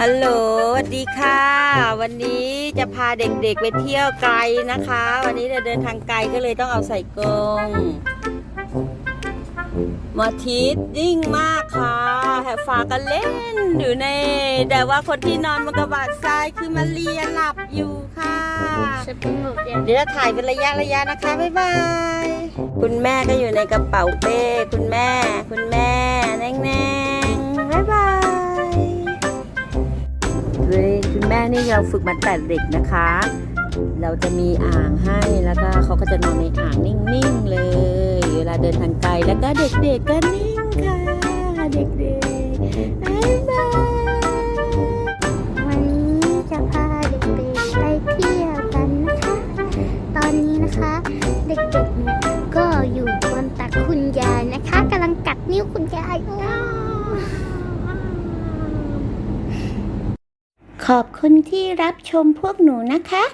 ฮัลโหลสวัสดีค่ะ วันนี้จะพาเด็กๆไปเที่ยวไกลนะคะ วันนี้เราเดินทางไกลก็เลยต้องเอาใส่กรงหมอทิศยิ่งมากค่ะแหกฝากันเล่นอยู่ใน แต่ว่าคนที่นอนบนกระบะทรายคือมาเรียหลับอยู่ค่ะสปริงหมดยังเดี๋ยวจะถ่ายเป็นระยะระยะนะคะ บ๊ายบาย คุณแม่ก็อยู่ในกระเป๋าเป้ คุณแม่ คุณแม่แนงแนง ม่นี่เราฝึกมาแต่เด็กนะคะ เราจะมีอ่างให้แล้วก็เขาก็จะนอนในอ่างนิ่งๆเลย เวลาเดินทางไกลแล้วก็เด็กๆก็นิ่งค่ะเด็กๆบ๊ายบายวันนี้จะพาเด็กๆไปเที่ยวกันนะคะ ตอนนี้นะคะ เด็กๆเนี่ยก็อยู่บนตักคุณยายนะคะกำลังกัดนิ้วคุณยายอ้าว ขอบคุณที่รับชมพวกหนูนะคะ